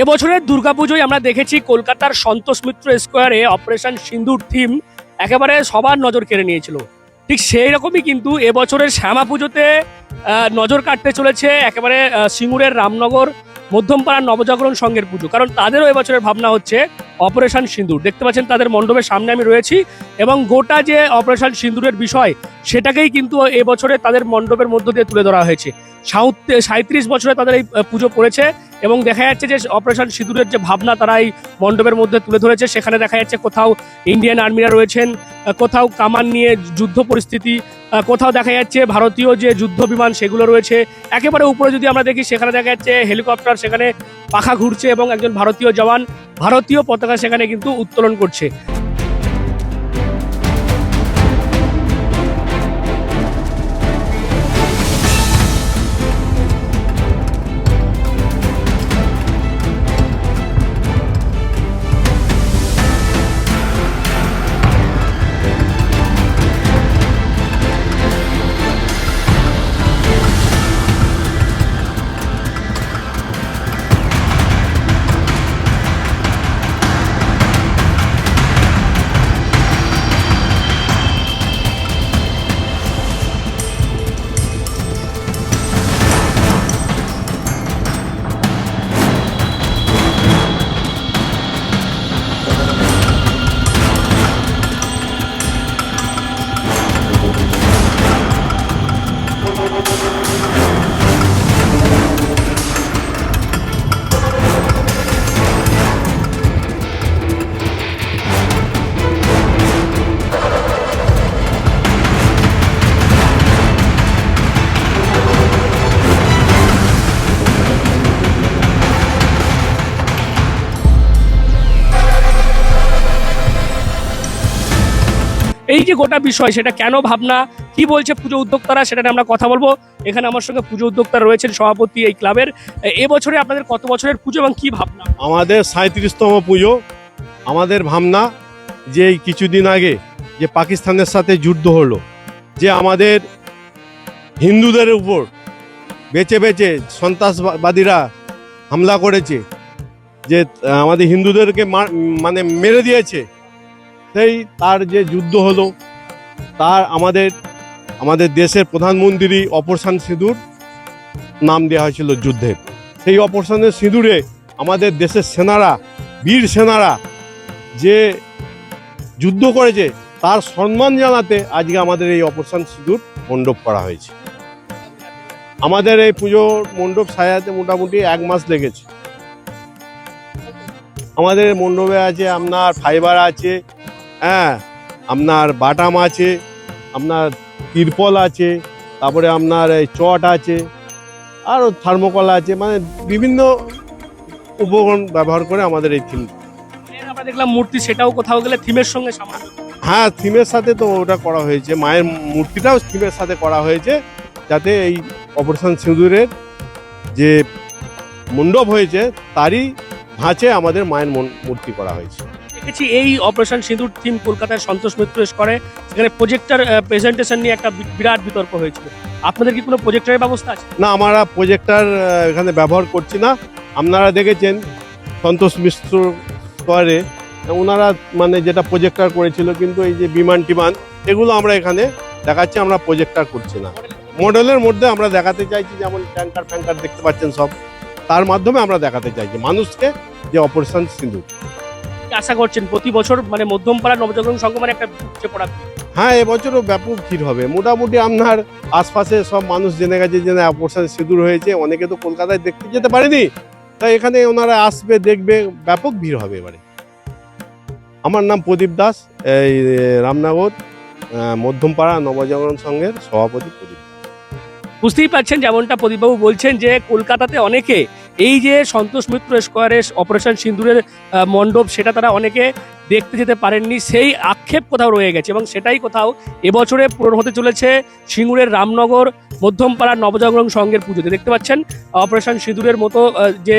এবছরের দুর্গাপুজোয় আমরা দেখেছি কলকাতার সন্তোষ মিত্র স্কোয়ারে অপারেশন সিন্দুর থিম একেবারে সবার নজর কেড়ে নিয়েছিল। ঠিক সেই রকমই কিন্তু এবছরের শ্যামা পুজোতে নজর কাটতে চলেছে একেবারে সিঙ্গুরের রামনগর, মধ্যমপাড়ার নবজাগরণ সংঘের পুজো। কারণ তাদেরও এবছরের ভাবনা হচ্ছে অপারেশন সিন্দুর। দেখতে পাচ্ছেন তাদের মণ্ডপের সামনে আমি রয়েছি এবং গোটা যে অপারেশন সিন্দুরের বিষয়, সেটাকেই কিন্তু এবছরে তাদের মণ্ডপের মধ্য দিয়ে তুলে ধরা হয়েছে। সাঁত্রিশ বছরে তাদের এই পুজো পড়েছে। এবং দেখা যাচ্ছে যে অপারেশন সিঁদুরের যে ভাবনা তারা এই মণ্ডপের মধ্যে তুলে ধরেছে। সেখানে দেখা যাচ্ছে কোথাও ইন্ডিয়ান আর্মিরা রয়েছেন, কোথাও কামান নিয়ে যুদ্ধ পরিস্থিতি, কোথাও দেখা যাচ্ছে ভারতীয় যে যুদ্ধ বিমান সেগুলো রয়েছে। একেবারে উপরে যদি আমরা দেখি, সেখানে দেখা যাচ্ছে হেলিকপ্টার সেখানে পাখা ঘুরছে এবং একজন ভারতীয় জওয়ান ভারতীয় পতাকা সেখানে কিন্তু উত্তোলন করছে। গোটা বিষয়, সেটা কেন ভাবনা, কি বলছে পুজো উদ্যোক্তারা, সেটা নিয়ে আমরা কথা বলব। এখানে আমার সঙ্গে পুজো উদ্যোক্তারা রয়েছেন সভাপতি এই ক্লাবের। এবছরে আপনাদের কত বছরের পুজো এবং কি ভাবনা? আমাদের সাঁত্রিশতম পুজো, আমাদের ভাবনা যে কিছুদিন আগে যে পাকিস্তানের সাথে যুদ্ধ হলো, যে আমাদের হিন্দুদের উপর বেঁচে বেঁচে সন্ত্রাসবাদীরা হামলা করেছে, যে আমাদের হিন্দুদেরকে মানে মেরে দিয়েছে, সেই তার যে যুদ্ধ হলো তার আমাদের আমাদের দেশের প্রধানমন্ত্রী অপারেশন সিঁদুর নাম দেওয়া হয়েছিল যুদ্ধের সেই অপারেশনের সিঁদুরে আমাদের দেশের সেনারা, বীর সেনারা যে যুদ্ধ করেছে, তার সম্মান জানাতে আজকে আমাদের এই অপারেশন সিঁদুর মণ্ডপ করা হয়েছে। আমাদের এই পুজোর মণ্ডপ সাজাতে মোটামুটি এক মাস লেগেছে। আমাদের মণ্ডপে আছে আপনার ফাইবার আছে হ্যাঁ আপনার বাটাম আছে আপনার তিরপল আছে তারপরে আপনার এই চট আছে আরও থার্মোকল আছে মানে বিভিন্ন উপকরণ ব্যবহার করে আমাদের এই থিম আমরা দেখলাম মূর্তি সেটাও কোথাও গেলে থিমের সঙ্গে হ্যাঁ থিমের সাথে তো ওটা করা হয়েছে। মায়ের মূর্তিটাও থিমের সাথে করা হয়েছে যাতে এই অপারেশন সিঁদুরের যে মণ্ডপ হয়েছে তারই ধাঁচে আমাদের মায়ের মূর্তি করা হয়েছে। দেখেছি, এই অপারেশন সিঁদুর থিম কলকাতায় সন্তোষ মিত্র করে সেখানে প্রজেক্টার প্রেজেন্টেশন নিয়ে একটা বিরাট বিতর্ক হয়েছিল। আপনাদের কি কোনো প্রজেক্টারের ব্যবস্থা আছে? না, আমরা প্রজেক্টার এখানে ব্যবহার করছি না। আপনারা দেখেছেন, সন্তোষ মিশ্র স্কোয়ারে ওনারা মানে যেটা প্রজেক্টার করেছিল, কিন্তু এই যে বিমান টিমান, এগুলো আমরা এখানে দেখাচ্ছি, আমরা প্রজেক্টার করছি না। মডেলের মধ্যে আমরা দেখাতে চাইছি, যেমন ট্যাঙ্কার, ফ্যাঙ্কার দেখতে পাচ্ছেন সব। তার মাধ্যমে আমরা দেখাতে চাইছি মানুষকে যে অপারেশন কি আশা করছেন প্রতি বছর মানে মধ্যমপাড়া নবজাগরণ সংঘ মানে একটা উপচে পড়া হ্যাঁ এবছরও ব্যাপক ভিড় হবে। মোটামুটি আপনার আশপাশে সব মানুষ জেনে গেছে যে না অপারেশন সিঁদুর হয়েছে। অনেকে তো কলকাতায় দেখতে যেতে পারেনি। তাই এখানে ওনারা আসবে দেখবে ব্যাপক ভিড় হবে এবারে। আমার নাম প্রদীপ দাস এই রামনগর মধ্যমপাড়া নবজাগরণ সংঘের সভাপতি প্রদীপ বুঝতেই পারছেন যেমনটা প্রদীপবাবু বলছেন যে কলকাতাতে অনেকে এই যে সন্তোষ মিত্র স্কোয়ারে অপারেশন সিন্দুরের মণ্ডপ সেটা তারা অনেকে দেখতে যেতে পারেননি, সেই আক্ষেপ কোথাও রয়ে গেছে এবং সেটাই কোথাও এবছরে পূরণ হতে চলেছে সিঙ্গুরের রামনগর মধ্যমপাড়ার নবজাগরণ সংঘের পুজোতে। দেখতে পাচ্ছেন, অপারেশন সিঁদুরের মতো যে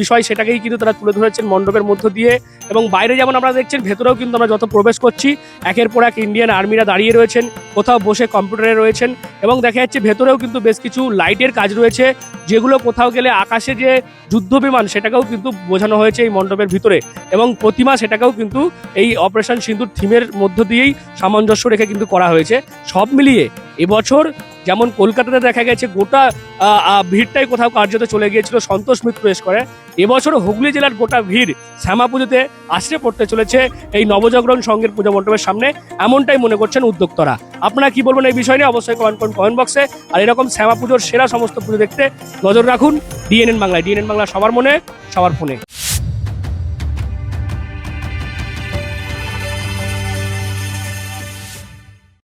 বিষয় সেটাকেই কিন্তু তারা তুলে ধরেছেন মণ্ডপের মধ্য দিয়ে এবং বাইরে যেমন আমরা দেখছেন, ভেতরেও কিন্তু আমরা যত প্রবেশ করছি, একের পর এক ইন্ডিয়ান আর্মিরা দাঁড়িয়ে রয়েছেন, কোথাও বসে কম্পিউটারে রয়েছেন এবং দেখা যাচ্ছে ভেতরেও কিন্তু বেশ কিছু লাইটের কাজ রয়েছে, যেগুলো কোথাও গেলে আকাশে যে যুদ্ধ বিমান সেটাকেও কিন্তু বোঝানো হয়েছে এই মণ্ডপের ভিতরে এবং প্রতিমা সেটাকেও কিন্তু এই অপারেশন সিন্দুর থিমের মধ্য দিয়েই সামঞ্জস্য রেখে কিন্তু করা হয়েছে। সব মিলিয়ে এবছর যেমন কলকাতাতে দেখা গেছে, গোটা ভিড়টাই কোথাও কার্যত চলে গিয়েছিল, সন্তোষ মিত্র করে। এবছর হুগলি জেলার গোটা ভিড় শ্যামা পুজোতে আশ্রে পড়তে চলেছে এই নবজাগরণ সংঘের পুজো মণ্ডপের সামনে, এমনটাই মনে করছেন উদ্যোক্তরা। আপনারা কি বলবেন এই বিষয় নিয়ে? অবশ্যই কমেন্ট করুন কমেন্ট বক্সে আর এরকম শ্যামা পুজোর সেরা সমস্ত পুজো দেখতে নজর রাখুন। ডিএনএন বাংলায় ডিএনএন বাংলা সবার মনে, সবার ফোনে।